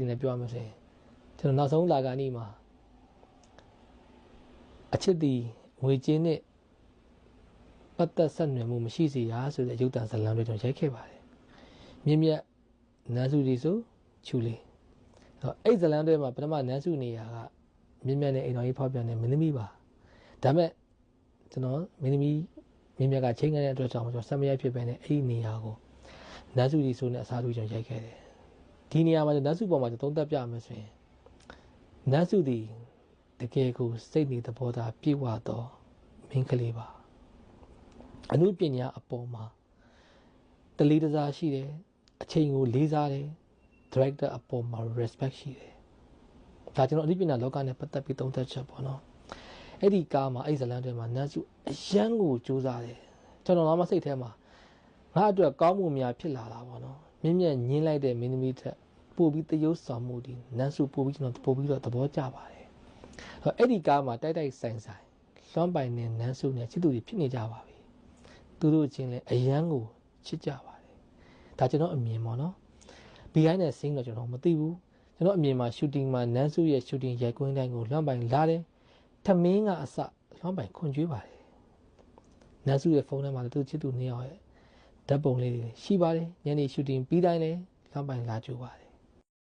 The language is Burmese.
ဒီနဲ့ပြောရမယ်ဆိုရင်ကျွန်တော်နောက်ဆုံးလာကနေ့မှာအချစ်တီငွေချင်းနဲ့ပတ်သက်ဆက်နွယ်မှုမရှိစေရဆိုတဲ့ရုပ်တံဇာတ်လမ်းတွေကျွန်တော်ရိုက်ခဲ့ပါတယ်မြင့်မြတ်နန်းစုဒီဆိုချူလေးအဲ့တော့အဲ့ဇာတ်လမ်းတွေမှာပထမနန်းစုနေရာကမြင့်မြတ်နဲ့အိမ်တော်ကြီးဖောက်ပြန်တဲ့မင်းသမီးပါဒါပေမဲ့ကျွန်တော်မင်းသမီးမြင့်မြတ်ကချိန်ခဲ့တဲ့အတွက်ကြောင့်ကျွန်တော်ဆက်မရဖြစ်ပဲနဲ့အဲ့ဒီနေရာကိုနန်းစုဒီဆိုနဲ့အစားထိုးကျွန်တော်ရိုက်ခဲ့တယ် ဒီနေရာမှာနန်းစုပေါ်မှာကျွန်တော်သုံးသပ်ပြမယ်ဆိုရင်နန်းစုဒီတကယ်ကိုစိတ်နေသဘောထားပြည့်ဝတော့မင်းကလေးပါအမှုပညာအပေါ်မှာတလေးတစားရှိတယ်အချိန်ကိုလေးစားတယ် director အပေါ်မှာ respect ရှိတယ်ဒါကျွန်တော်အမှုပညာလောကနဲ့ပတ်သက်ပြီးသုံးသပ်ချက်ပေါ့နော်အဲ့ဒီကားမှာအဲ့ဇလန်တွေမှာနန်းစုအရန်ကိုစူးစားတယ်ကျွန်တော်တော့မစိတ်ထဲမှာငါအတွက်ကောင်းမှုများဖြစ်လာတာပေါ့နော် မြင့်မြတ်ညင်းလိုက်တဲ့မင်းသမီးထက်ပို့ပြီးတရုပ်ဆောင်မှုဒီနန်းစုပို့ပြီးကျွန်တော်ပို့ပြီးတော့သဘောကျပါတယ်အဲ့ဒီကားမှာတိုက်တိုက်ဆိုင်ဆိုင်လွှမ်းပိုင်တဲ့နန်းစုနဲ့ချစ်သူတွေဖြစ်နေကြပါပြီသူတို့ချင်းလည်းအရန်ကိုချစ်ကြပါတယ်ဒါကျွန်တော်အမြင်ပေါ့နော် behind the scene တော့ကျွန်တော်မသိဘူးကျွန်တော်အမြင်မှာ shooting မှာနန်းစုရဲ့ shooting ရိုက်ကွင်းတိုင်းကိုလွှမ်းပိုင်လာတယ်ထမင်းကအစလွှမ်းပိုင်ခွန်ကျွေးပါတယ်နန်းစုရဲ့ဖုန်းထဲမှာလည်းသူချစ်သူနှစ်ယောက်ရဲ့ ဓာတ်ပုံလေးတွေရှိပါတယ်ညနေ shooting ပြီးတိုင်းလည်းလွှမ်းပိုင်လာကြပါတယ်